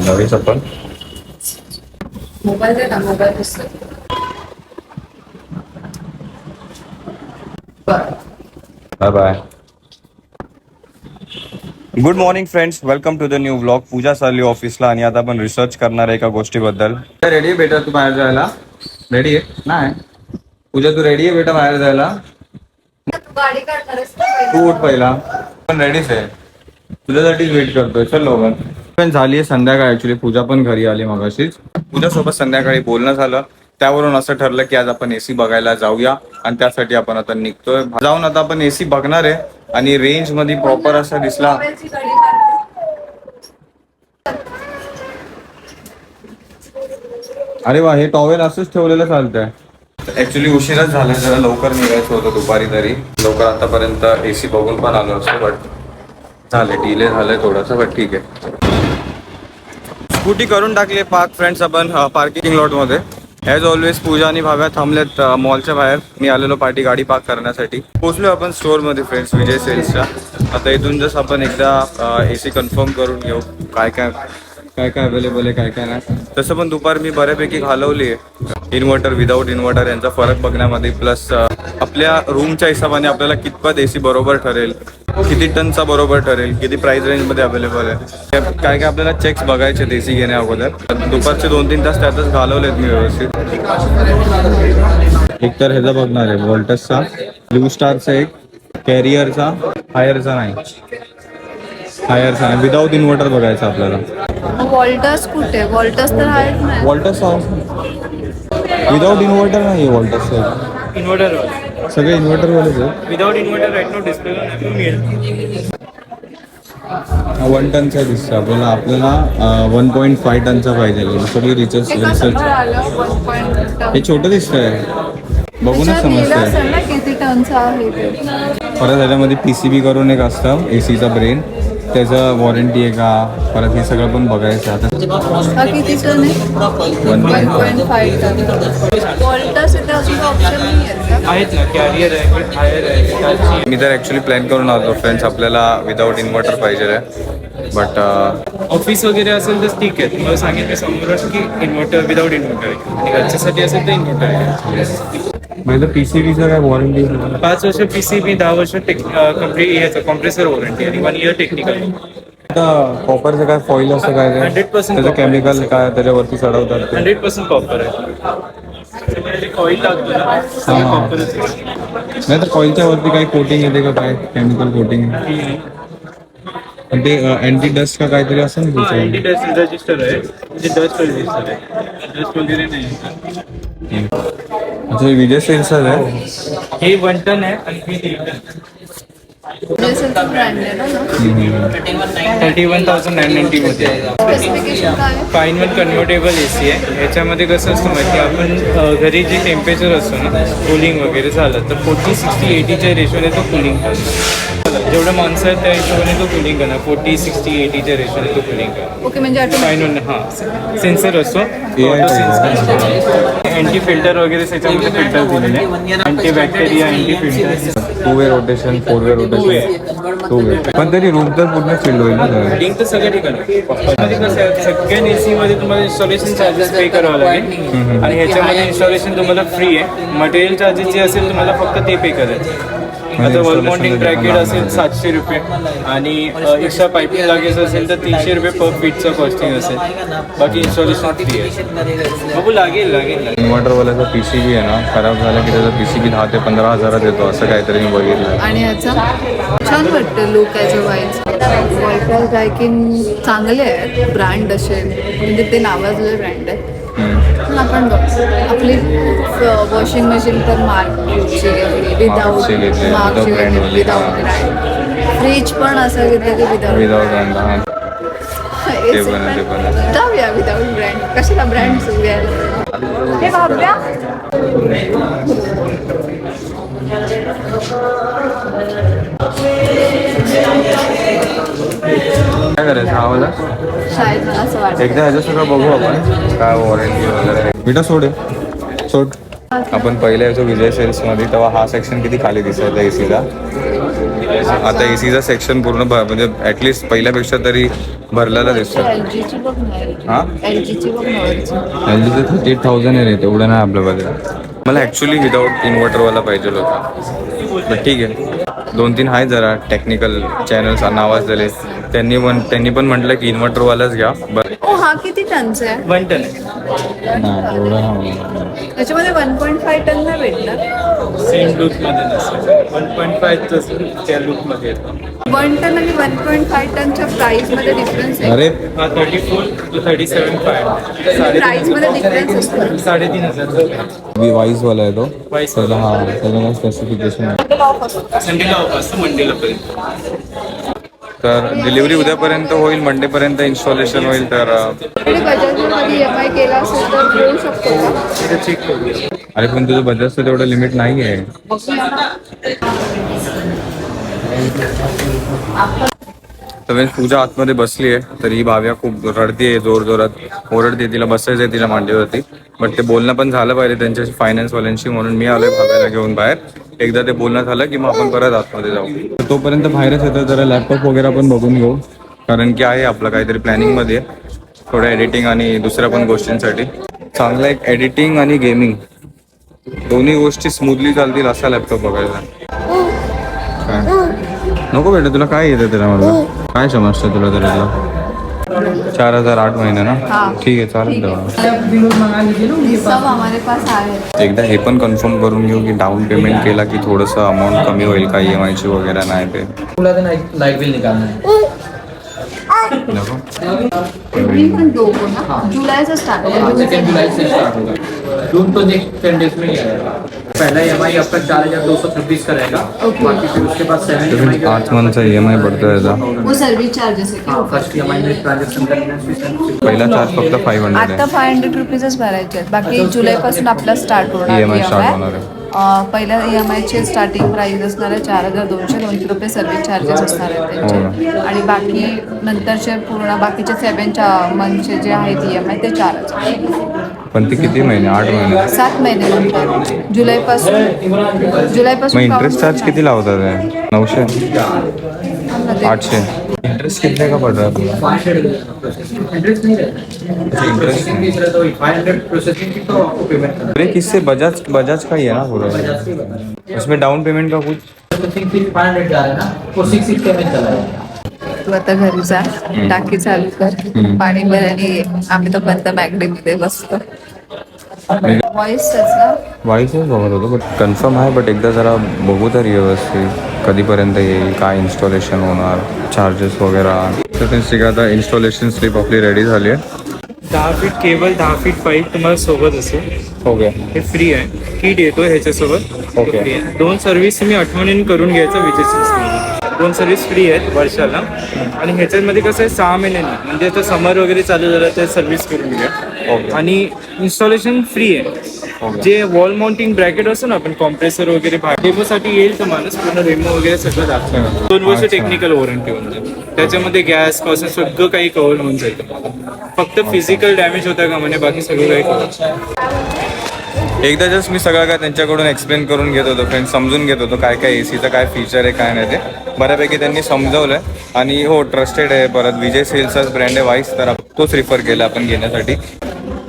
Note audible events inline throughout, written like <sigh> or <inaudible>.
नवी चप्पल मोबाईल दे ना मोबाईल दिसतो bye bye. Good morning friends welcome to the new blog Pooja चालली ऑफिसला आणि आता आपण रिसर्च करणार आहे एका गोष्टीबद्दल. रेडी आहे बेटा तू बाहेर जायला? रेडी आहे? नाही. पूजा तू रेडी आहे बेटा बाहेर जायला? गाडी काढणार तू उठ पहिला. पण रेडीच आहे तुझ्यासाठीच वेट करतोय. चल लोगन पण झाली आहे संध्याकाळ. ऍक्च्युली पूजा पण घरी आली मगाशीच. पूजा सोबत संध्याकाळी बोलणं झालं. त्यावरून असं ठरलं की आज आपण एसी बघायला जाऊया आणि त्यासाठी आपण आता निघतोय. जाऊन आता आपण एसी बघणार आहे आणि रेंजमध्ये प्रॉपर असा दिसला. अरे वा हे टॉवेल असंच ठेवलेलं चालतंय. ऍक्च्युली उशिराच झाला. जरा लवकर निघायचं होतं दुपारी तरी. लवकर आतापर्यंत एसी बघून पण आलो असतो बट झाले डिले झालंय थोडंसं बट ठीक आहे. स्कूटी करून टाकली पार्क फ्रेंड्स आपण पार्किंग लॉटमध्ये ॲज ऑलवेज पूजा आणि भाव्या थांबलेत मॉलच्या बाहेर. मी आलेलो पार्टी गाडी पार्क करण्यासाठी. पोचलो आपण स्टोअरमध्ये फ्रेंड्स विजय सेल्सच्या आता इथून जसं आपण एकदा ए सी कन्फर्म करून घेऊ काय काय काय काय अवेलेबल आहे काय काय नाही. तसं पण दुपार मी बऱ्यापैकी घालवली आहे. इन्व्हर्टर विदाऊट इन्व्हर्टर यांचा फरक बघण्यामध्ये प्लस आपल्या रूमच्या हिशोबाने आपल्याला कितपत ए सी बरोबर ठरेल किती टनचा बरोबर ठरेल किती प्राइस रेंजमध्ये अवेलेबल आहे. काय काय आपल्याला चेक्स बघायचे ए सी घेण्या अगोदर. दुपारचे दोन तीन तास त्यातच घालवलेत मी व्यवस्थित. एक तर ह्याचा बघणार आहे वोल्टसचा ब्लू स्टारचा एक कॅरियरचा हायरचा नाही. हायरचा नाही. विदाऊट इन्व्हर्टर बघायचा आपल्याला. वॉल्टस कुठे? वॉल्टस तर वॉल्टस विदाऊट इन्व्हर्टर नाही आहे वॉल्टसचा इन्व्हर्टर सगळे इन्व्हर्टरवालेच आहे without inverter right no display मिळेल. वन टनचा दिसतं आपल्याला आपल्याला वन पॉईंट फाय टनचा पाहिजे सगळी रिसर्च कसं रिसर्च कळालं वन पॉईंट हे छोटं दिसतंय बघूनच समजतंय. असेल ना किती टनचा आहे ते? परत त्याच्यामध्ये पी सी बी करून एक असतं ए सीचा ब्रेन त्याचं वॉरंटी आहे का? परत हे सगळं पण बघायचं आता हा किती टन आहे? One one point five ton. Voltas इथे अजून ऑप्शन नाही आहेत का? आहेत ना कॅरियर आहे हायर आहे. त्याची मी तर ॲक्च्युली प्लॅन करून आलो फ्रेंड्स आपल्याला विदाऊट इन्व्हर्टर पाहिजे आहे. बट ऑफिस वगैरे असेल तर ठीक आहे. तुम्हाला सांगितलं समोरच की इन्व्हर्टर विदाउट इन्व्हर्टर आहे. आणि घरच्यासाठी असेल तर इन्व्हर्टर आहे. माझं पी सी बीचं काय वॉरंटी पाच वर्ष पी सी बी दहा वर्ष टेक कम्प्ली याचं कॉम्प्रेसर वॉरंटी आणि वन इयर टेक्निकल आता कॉपरचं काय फॉईल असं काय ते? 100% त्याचं. केमिकल काय त्याच्यावरती चढवतात ते? हंड्रेड पर्सेंट कॉपर आहे. ऑइल लागतं ना सगळं कॉपरच आहे. नाही तर कॉईलच्या वरती काही कोटिंग येते का? काय केमिकल कोटिंग ते अँटी डस्ट का काहीतरी असेल ना हा त्याच्यावर? डस्ट रजिस्टर आहे. म्हणजे डस्ट रजिस्टर आहे. डस्ट वगैरे नाही अच्छा हे विजय सेल्सच आहे हे वन टन आहे आणि हे दीड ton thirty one thousand nine नाईन्टीमध्ये fine one convertible A C आहे. ह्याच्यामध्ये कसं असतं माहिती आपण घरी जे टेम्परेचर असतं ना कूलिंग वगैरे झालं तर फोर्टी सिक्स्टी एटीच्या रेशोने तो कूलिंग करणार जेवढं माणसं आहेत त्या हिशोबाने तो कूलिंग करणार. फोर्टी सिक्स्टी एटीच्या रेशोने तो कूलिंग करणार. ओके म्हणजे ऑटोमॅटिक हां. सेन्सर असतो अँटी फिल्टर वगैरे त्याच्यामध्ये फिल्टर दिलेले आहे anti bacteria anti filter two way rotation four way rotation two way पण तरी रूम तर पूर्ण चिल्ड होईल ना सगळं. लिंक तर सगळ्या ठिकाणी मध्ये कसं आहे सगळ्या एसी मध्ये तुम्हाला इन्स्टॉलेशन चार्जेस पे करावं लागेल. आणि ह्याच्यामध्ये इन्स्टॉलेशन तुम्हाला फ्री आहे. मटेरियल चार्जेस जे असेल तुम्हाला फक्त ते पे करायचे. आता वॉल installation माउंटिंगमध्ये ब्रॅकेट असेल. सातशे रुपये. आणि एक्स्ट्रा पाईपिंग लागायचं असेल तर तीनशे रुपये पर फीटचं कॉस्टिंग असेल. बाकी इन्स्टॉलेशन फ्री आहे. बघू लागेल लागेल इन्व्हर्टरवाल्याचा पी सी बी आहे ना खराब झाला की त्याचा पी सी बी दहा ते पंधरा हजारात येतो असं काहीतरी मी बघितलं. आणि ह्याचा छान वाटतं लुक वाईज चांगले आहेत ब्रँड असे. म्हणजे ते नावाजलेले ब्रँड आहेत. पण आपण बघ आपली वॉशिंग मशीन तर मार्कची विदाऊट मार्कची विदाऊट. ब्रँड फ्रीज पण असं घेतलं की विदाऊट. <laughs> जाऊया विदाऊट ब्रँड कशाला ब्रँड हे भाब्या काय करायचं हा वाला शाळेत मला असं वाटतं एकदा ह्याचं सगळं बघू आपण. काय वॉरंटी वगैरे. बेटा सोड हे. सोड. आपण पहिले यायचो विजय सेल्समध्ये तेव्हा हा सेक्शन किती खाली दिसायचा एसीला आता एसीचा सेक्शन पूर्ण भ- म्हणजे ऍटलिस्ट पहिल्यापेक्षा तरी भरलेला दिसतो एल जीची बघ हा? ना एल जीची बघ ना वरची. एल जीचं थर्टी एट थाउजंड आहे रे तेवढं नाही आपलं बजेट मला ॲक्च्युली विदाऊट इन्व्हर्टरवाला पाहिजे होता. बट ठीक आहे. दोन तीन आहे जरा टेक्निकल चॅनल्स नावाजलेले. त्यांनी पण त्यांनी पण म्हटलं की इन्व्हर्टरवालाच घ्या. बरं. ओ हा किती टनचा आहे? वन टन आहे नाही एवढं नाही त्याच्यामध्ये वन पॉईंट फाय टन नाही भेटणार? सेम लूकमध्ये वन पॉईंट फायचं त्या लूकमध्ये येतं. वन टन आणि वन पॉईंट फाय टनच्या प्राइसमध्ये डिफरन्स आहे? अरे. हा thirty four two thirty seven five प्राइसमध्ये difference असतो. साडेतीन हजार मी वाईजवाला आहे तो. वाईज त्याला हा त्याला काय स्पेसिफिकेशन आहे? संडेला ऑफ असतं मंडेला पर्यंत. तर डिलिव्हरी उद्यापर्यंत होईल मंडेपर्यंत इन्स्टॉलेशन होईल तर करूया अरे पण तुझं बजाजचं तेवढं लिमिट नाही आहे तर पूजा आतमध्ये बसली आहे तर ही भाव्या खूप रडतीये जोर जोरात ओरडते तिला बसायचंय तिला मांडीवरती. बट ते बोलणं पण झालं पाहिजे त्यांच्याशी फायनान्सवाल्यांशी म्हणून. मी आलोय भागायला घेऊन बाहेर. एकदा ते बोलणं झालं की मग आपण परत आतमध्ये जाऊ. तोपर्यंत बाहेरच येतं जरा लॅपटॉप वगैरे पण बघून घेऊ. कारण की आहे आपलं काहीतरी प्लॅनिंगमध्ये. थोडं एडिटिंग आणि दुसऱ्या पण गोष्टींसाठी. चांगलं एक एडिटिंग आणि गेमिंग दोन्ही गोष्टी स्मूथली चालतील असा लॅपटॉप बघायला काय? नको बेटा तुला काय येतं त्याला मला? काय समजतं तुला त्याला चार हजार आठ महिने ना? हा. ठीक आहे चालेल सब हमारे पास आहे एकदा हे पण कन्फर्म करून घेऊ की डाऊन पेमेंट केला की थोडंसं अमाऊंट कमी होईल का? ई एम आयची वगैरे नाही ते. पूरा दिन लाइट बिल निकालना है नको? मी पण दोघं ना? जुलैचा स्टार्ट सेकेंड जुलाई से स्टार्ट होगा जून तो नेक्स्ट टेन डेज में ही आएगा पहला ई एम आई आपका चार हजार दो सौ छब्बीस का रहेगा। बाकी फिर उसके बाद seven E M I E M वो सर्विस चार्जेस आहे का फर्स्ट ई एम आई में ट्रांजेक्शन करने पहिला चार्ज फक्त फाईव्ह हंड्रेड आता फाय हंड्रेड रुपीजच भरायचे आहेत. बाकी जुलैपासून आपला स्टार्ट होणार EMI EMI. होणार आहे. अं, पहिल्या ई एम आयचे स्टार्टिंग प्राइस असणार आहे चार हजार दोनशे दोनशे रुपये सर्व्हिस चार्जेस असणार आहेत हो त्यांचे आणि बाकी नंतरचे पूर्ण बाकीचे सेवन मंथचे जे आहेत ई एम आय ते चार हजार. पण ती किती महिने? आठ महिने. सात महिने नंतर. जुलैपासून मग जुलैपासून इंटरेस्ट चार्ज किती लावतात हे? नऊशे? आठशे? इंटरेस्ट कितने का पड रहा है इंटरेस्ट नहीं. है की तो आपको पेमेंट करना अरे किससे बजाज बजाज का ही है ना? पूरा उसमें डाउन पेमेंट का कुछ तू आता घरी जा टाकी चालू कर. पाणी भर आणि. आम्ही तो बंद मॅगडी मध्ये बसतो. व्हॉइस वाईसच बघत होतो बट कन्फर्म आहे बट एकदा जरा बघू तरी व्यवस्थित. कधीपर्यंत येईल काय इन्स्टॉलेशन होणार चार्जेस वगैरे तर त्यांची काय आता इन्स्टॉलेशन स्लिप आपली रेडी झाली आहे. दहा फीट केबल दहा फीट पाईप तुम्हाला सोबत असेल. ओके हे फ्री आहे. किट येतो ह्याच्यासोबत. Okay. फ्री आहे दोन सर्व्हिस तुम्ही आठवणीने करून घ्यायचं विजेच्या दोन सर्व्हिस फ्री आहेत वर्षाला. आणि ह्याच्यामध्ये कसं आहे सहा महिन्यांनी म्हणजे आता समर वगैरे चालू झालं तर सर्व्हिस करून घ्या. आणि इन्स्टॉलेशन फ्री आहे. जे वॉल माउंटिंग ब्रॅकेट असतो ना आपण कॉम्प्रेसर वगैरे डेमोसाठी येईल तुम्हाला पूर्ण रेमो वगैरे सगळं दाखवणार दोन वर्ष. टेक्निकल वॉरंटी होऊन जाईल त्याच्यामध्ये गॅसपासून सगळं काही कव्हर होऊन जाईल. फक्त फिजिकल डॅमेज होता का म्हणे बाकी सगळं काही. एकदा जस्ट मी सगळं काय त्यांच्याकडून एक्सप्लेन करून घेत होतो फ्रेंड समजून घेत होतो काय काय ए सीचं काय फीचर आहे काय नाही ते. बऱ्यापैकी त्यांनी समजवलं आणि हो ट्रस्टेड आहे परत. विजय सेल्सचाच ब्रँड आहे वाईस तर तोच रिफर केला आपण घेण्यासाठी.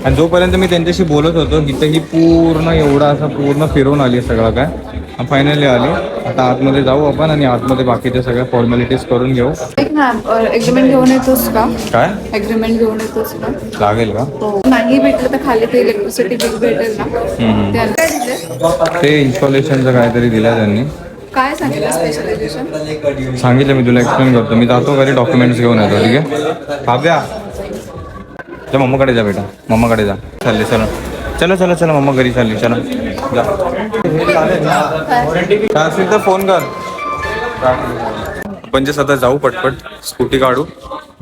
आणि जोपर्यंत मी त्यांच्याशी बोलत होतो इथं ही पूर्ण एवढा असं पूर्ण फिरवून आली सगळं काय. फायनली आली. आता आतमध्ये जाऊ आपण आणि आतमध्ये बाकीच्या सगळ्या फॉर्मॅलिटीज करून घेऊ. एक ना एग्रीमेंट घेऊन येतोस का? काय? एग्रीमेंट घेऊन येतोस का? लागेल का? हो. नाही भेटलं तर खाली ते इलेक्ट्रिसिटी बिल भेटेल ना? ते इन्स्टॉलेशनचं काहीतरी दिलं त्यांनी. काय सांगितलं स्पेशलायझेशन सांगितलं मी तुला एक्सप्लेन करतो. मी जातो घरी डॉक्युमेंट्स घेऊन येतो ठीक आहे? भाव्या जा मम्माकडे जा बेटा. मम्माकडे जा. चालले चला. चलो चलो चलो मम्मा घरी चालली. चला. जा. काय तर फोन कर. आपण जस आता जाऊ पटपट स्कूटी काढू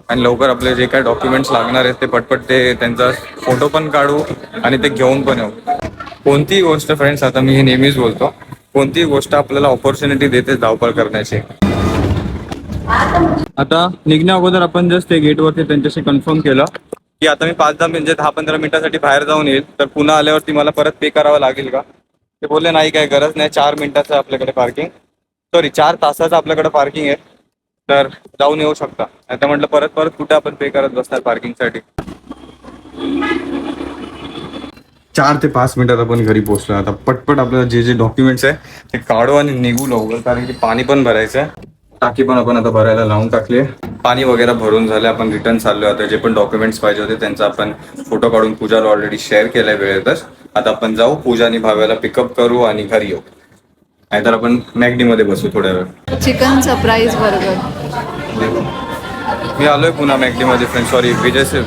आणि लवकर आपले जे काय डॉक्युमेंट्स लागणार आहेत ते पटपट ते त्यांचा फोटो पण काढू आणि ते घेऊन पण येऊ. कोणतीही गोष्ट फ्रेंड्स आता मी हे नेहमीच बोलतो कोणतीही गोष्ट आपल्याला ऑपॉर्च्युनिटी देते धावपळ करण्याची. आता निघण्या अगोदर आपण जस्ट ते गेटवरती त्यांच्याशी कन्फर्म केलं की आता मी पाच दहा म्हणजे दहा पंधरा मिनिटासाठी बाहेर जाऊन येईल. तर पुन्हा आल्यावरती मला परत पे करावं लागेल का? ते बोलले नाही काय गरज नाही चार मिनिटाचं आपल्याकडे पार्किंग सॉरी चार तासाचं आपल्याकडे पार्किंग आहे. तर जाऊन येऊ शकता. आता म्हटलं परत परत कुठे आपण पे करत बसणार पार्किंगसाठी चार ते पाच मिनिटात आपण घरी पोहोचलो. आता पटपट आपल्याला जे जे डॉक्युमेंट्स आहे ते काढू आणि निघू लवकर. कारण की पाणी पण भरायचं आहे. टाकी पण आपण आता भरायला लावून टाकली पाणी वगैरे भरून झालं आपण रिटर्न चाललो आता जे पण डॉक्युमेंट्स पाहिजे होते त्यांचा आपण फोटो काढून पूजाला ऑलरेडी शेअर केलाय वेळेतच. आता आपण जाऊ पूजा आणि भाव्याला पिकअप करू आणि घरी येऊ. नाहीतर आपण मॅगडी मध्ये बसू थोड्या वेळ. चिकन सरप्राईज बर्गर मी आलोय पुन्हा मॅगडी मध्ये फ्रेंड सॉरी विजय से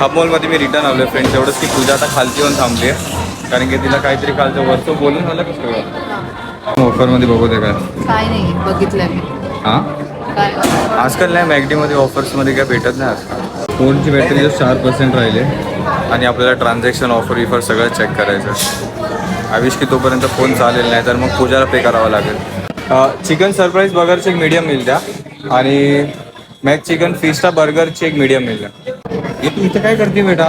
हबमॉलमध्ये मी रिटर्न आलोय फ्रेंड्स एवढंच की पूजा आता खालती येऊन थांबली आहे कारण की तिला काहीतरी खालचं वरचं बोलून झालं का सगळं? ऑफरमध्ये बघू दे काय. काय नाही बघितलंय मी. हा? आजकाल नाही मॅगडीमध्ये ऑफर्समध्ये काय भेटत नाही आजकाल. फोनची बॅटरी जस्ट चार पर्सेंट राहिले आणि आपल्याला ट्रान्झॅक्शन ऑफर विफर सगळं चेक करायचं. आविष की तोपर्यंत फोन चालेल नाही तर मग पूजाला पे करावा लागेल. चिकन सरप्राईज बर्गरची एक मीडियम मिळते हा. आणि मॅक चिकन फिस्टा बर्गरची एक मीडियम मिळते हे तू इथे काय करते बेटा?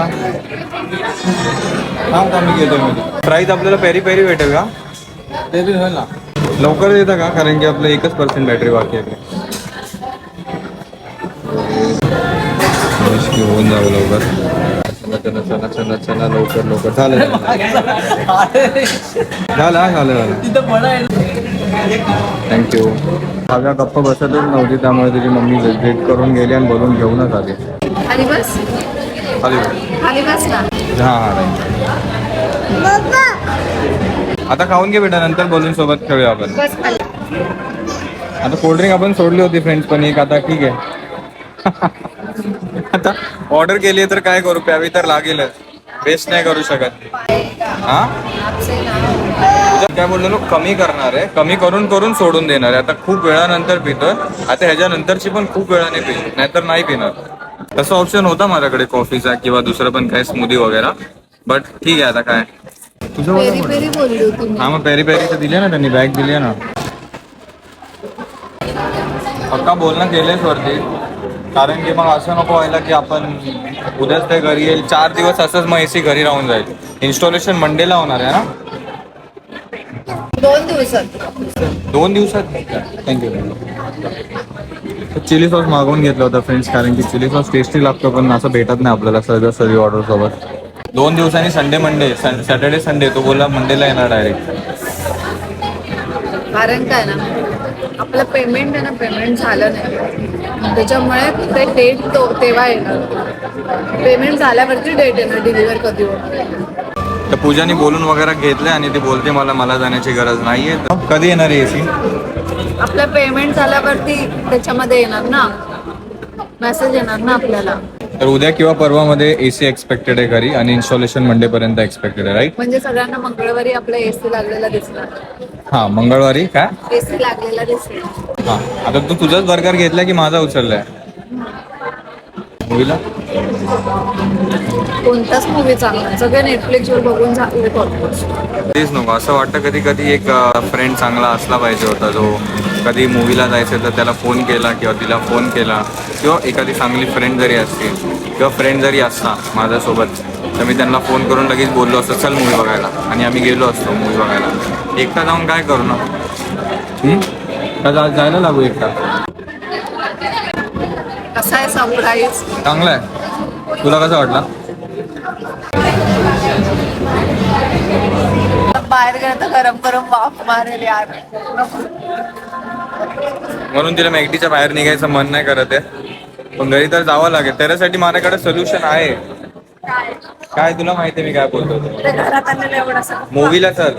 थांब थांब मी घेतो मी प्राईस आपल्याला पेरी पेरी भेटेल का? ते बी होईल ना. लवकर येतं का? कारण की आपलं एकच पर्सेंट बॅटरी बाकी आहे. होऊन जावं लवकर. चला चला चला चला चला लवकर लवकर. झालं झालं. हा, झालं झालं. थँक्यू सगळ्या गप्पा बसतच नव्हती त्यामुळे तुझी मम्मी वेट करून गेली आणि बोलून घेऊनच आली. खाली बस. आली खाली बस ना. हा हा आता खाऊन घे बेटा नंतर बोलून सोबत खेळूया आपण. आता कोल्ड्रिंक आपण सोडली होती फ्रेंड्स पण एक आता ठीक आहे. <laughs> आता ऑर्डर केली तर काय करू? प्यावी तर लागेलच. वेस्ट नाही करू शकत. हा? तुझं काय बोललो ना, कमी करणार आहे. कमी करून करून सोडून देणार आहे. आता खूप वेळानंतर पितोय. आता ह्याच्यानंतरची पण खूप वेळाने पि नाहीतर नाही पिणार. तसं ऑप्शन होता माझ्याकडे कॉफीचा किंवा दुसरं पण काय स्मूदी वगैरे. बट ठीक आहे आता काय. तुझं पेरी. पेरी हा मग पेरी पेरीचं दिले ना त्यांनी बॅग दिली आहे ना. पक्का बोलणं केलंयच वरती. कारण की मग असं नको व्हायला की आपण उद्याच ते घरी येईल. चार दिवस असंच मग एसी घरी राहून जाईल. इन्स्टॉलेशन मंडेला होणार आहे ना? दोन दिवसात. दोन दिवसात? थँक्यू चिली सॉस मागवून घेतलं होतं फ्रेंड्स कारण की चिली सॉस टेस्टी लागतो पण असं भेटत नाही आपल्याला सगळं सर्व ऑर्डर सोबत. दोन दिवसांनी संडे मंडे सॅटर्डे संडे तो बोलला मंडेला येणार डायरेक्ट कारण काय ना आपलं पेमेंट आहे ना पेमेंट झालं नाही. त्याच्यामुळे ते डेट तो तेव्हा येणार. पेमेंट झाल्यावरती डेट येणार डिलिव्हर कधी होणार. तर पूजाने बोलून वगैरे घेतले आणि ती बोलते मला मला जाण्याची गरज नाहीये. कधी येणार आहे एसी आपलं पेमेंट झाल्यावरती त्याच्यामध्ये येणार ना. मेसेज येणार ना आपल्याला. तर उद्या किंवा परवामध्ये एसी एक्सपेक्टेड आहे घरी आणि इन्स्टॉलेशन मंडे पर्यंत एक्सपेक्टेड आहे राईट म्हणजे सगळ्यांना मंगळवारी आपला एसी लागलेला दिसणार. हा मंगळवारी काय एसी लागलेला दिसणार हा आता तू तुझाच बर्गर घेतला की माझा उचललाय? मूवीला? कोणताच मूवी चांगला. सगळे नेटफ्लिक्सवर बघून झाले तेच नको असं वाटतं कधी कधी एक फ्रेंड चांगला असला पाहिजे होता जो कधी मूवीला जायचं तर त्याला फोन केला किंवा तिला फोन केला. किंवा एखादी चांगली फ्रेंड जरी असते किंवा फ्रेंड जरी असता माझ्यासोबत तर मी त्यांना फोन करून लगेच बोललो असतो चल मूवी बघायला. आणि आम्ही गेलो असतो मूवी बघायला. एकटा जाऊन काय करू ना जायला लागू एकटा? कसा आहे चांगला आहे. तुला कसं वाटला? बाहेर गेलं तर गरम गरम वाफ मारेल यार. म्हणून तिला मॅगडीच्या बाहेर निघायचं मन नाही करत आहे. पण घरी तर जावं लागेल. त्याच्यासाठी माझ्याकडे सोल्युशन आहे. काय तुला माहिती मी काय बोलतो घरात मूवीला चल.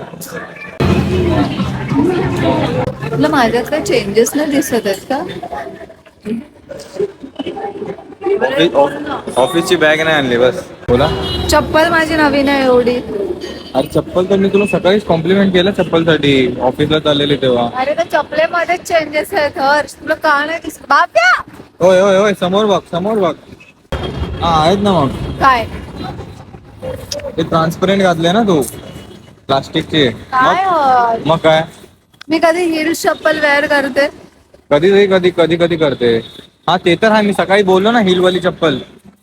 तुला माझ्यात काही चेंजेस नाही दिसत आहेत का? ऑफिस- ऑफिसची बॅग नाही आणली बस. बोला. चप्पल माझी नवीन आहे एवढी. अरे चप्पल तर मी तुला सकाळीच कॉम्प्लिमेंट केलं चप्पलसाठी. ऑफिसला चाललेली तेव्हा. अरे त्या चपलेमध्येच चेंजेस आहेत हर्ष. तुला का नाही दिसत? बाप्या! होय होय होय. समोर बघ समोर बघ. हा आहेत ना मग. काय? ते ट्रान्सपरंट घातले ना तू. प्लास्टिकचे. काय मग? हर्ष? मग काय? मी कधी हिल्स चप्पल वेअर करते. कधी तरी कधी कधी कधी करते. हा ते तर आहे. मी सकाळी बोललो ना हिलवाली चप्पल.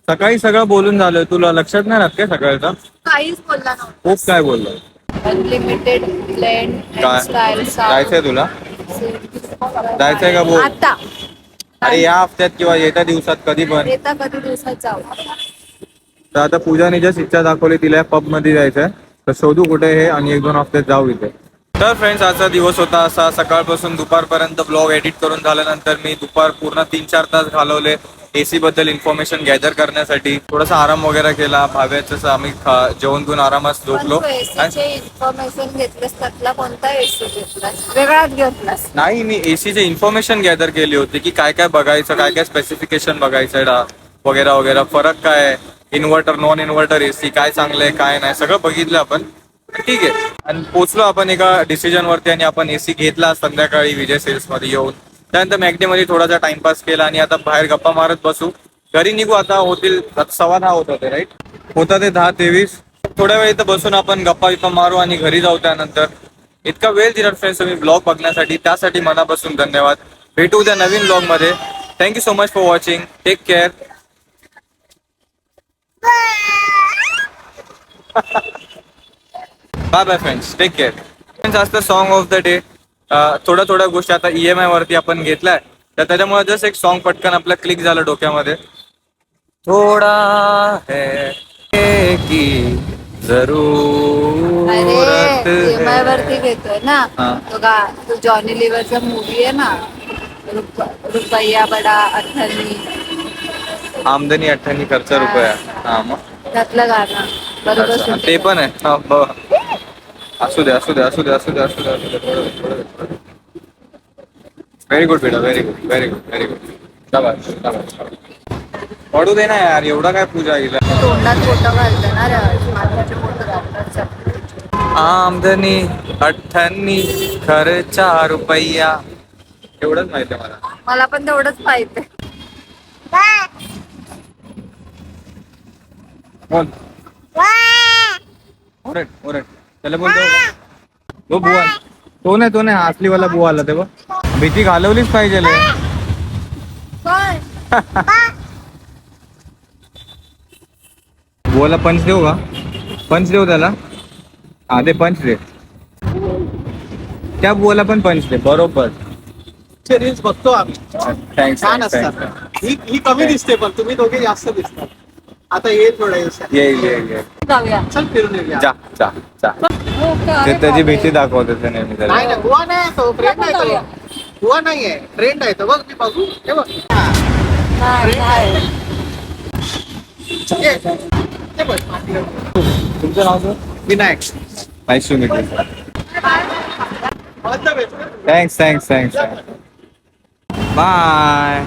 सकाळी सगळं बोलून झालं. तुला लक्षात नाही राहत काय सकाळचं? काहीच बोलला नव्हता. खूप काय बोललो. अनलिमिटेड ब्लेंड काय? स्टाईल जायचंय तुला? जायचंय का बोल? आता. अरे या हफ्त्यात किंवा येत्या दिवसात कधी पण. येता कधी दिवसात जाऊ. तर आता पूजाने ज्या इच्छा दाखवली तिला पबमध्ये जायचंय. तर शोधू कुठे हे आणि एक दोन हफ्त्यात जाऊ इथे. तर फ्रेंड्स आजचा दिवस होता असा. सकाळपासून दुपारपर्यंत ब्लॉग एडिट करून झाल्यानंतर मी दुपार पूर्ण तीन चार तास घालवले एसी बद्दल इन्फॉर्मेशन गॅदर करण्यासाठी. थोडासा आराम वगैरे केला. भाव्याचं आम्ही खा- जेवण घेऊन आरामात झोपलो. इन्फॉर्मेशन घेतलंस त्यातला कोणता एसी घेतलास? वेगळाच घेतलास. नाही मी एसीचे इन्फॉर्मेशन गॅदर केली होती की काय काय बघायचं काय काय स्पेसिफिकेशन बघायचं वगैरे वगैरे फरक काय आहे? इन्व्हर्टर नॉन इन्व्हर्टर एसी काय चांगलं आहे काय नाही सगळं बघितलं आपण. ठीक आहे. आणि पोचलो आपण एका डिसिजन वरती आणि आपण एसी घेतला संध्याकाळी विजय सेल्समध्ये येऊन. त्यानंतर मॅगडी मध्ये थोडासा टाइमपास केला आणि आता बाहेर गप्पा मारत बसू. घरी निघू आता होतील सव्वा दहा होत होते राईट होता ते दहा तेवीस. थोड्या वेळ इथं बसून आपण गप्पा विप्पा मारू आणि घरी जाऊ त्यानंतर. इतका वेळ दिला फ्रेंड्स तुम्ही ब्लॉग बघण्यासाठी. त्यासाठी मनापासून धन्यवाद. भेटू उद्या नवीन ब्लॉगमध्ये thank you so much for watching take care bye bye friends take care friends आज सॉन्ग ऑफ द डे थोड्या थोड्या गोष्टी आता ई एम आय वरती आपण घेतलाय तर त्याच्यामुळे जस्ट एक सॉन्ग पटकन आपलं क्लिक झालं डोक्यामध्ये. थोडा है की जरूरत अरे एम आय है. वरती घेतोय ना. हा. तो गा तो जॉनी लिव्हरचा मूवी आहे ना रुप- रुपया बडा आमदनी अठ्ठ्याण्णव खर्च रुपया. हा मग? त्यातलं गाणं. बरोबर अच्छा, shooting ते पण आहे. हा, ब- असू दे असू दे असू दे असू दे असू दे असू दे व्हेरी गुड बेटा very good very good very good पडू दे ना यार एवढा काय पूजा गेला. तोंडात फोटो घालतं ना रे माथ्याचे फोटो घालतात आमदनी अठ्ठ्याण्णव खर्चा रुपया. एवढंच माहिती आहे मला. मला पण तेवढंच पाहिजे बोल. ओरड ओरड. त्याला बोल तो बुवा. तो नाही तो नाही. असलीवाला बुवा आला तेव्हा. भीती घालवलीच पाहिजे. बुवाला पंच देऊ का? पंच देऊ त्याला? हा दे पंच दे. त्या बुवाला पण पंच दे. बरोबर. रील्स बघतो आम्ही. थँक्स छान असतात. ही ही कमी दिसते पण तुम्ही दोघे जास्त दिसतात आता ये थोडं दिवसात. येईल येईल येईल जाऊया. चल फिरून येऊया. जा जा जा. ते त्याची भीती दाखवते ते नेहमी त्याला. नाही नाही गोवा नाही तो ट्रेंड आहे तो. गोवा नाहीये ट्रेंड आहे तो. बघ मी बघू. हे बघ. ये. हे बघ तुमचं नाव sir? Vinayak. Nice to meet you all the best thanks thanks thanks bye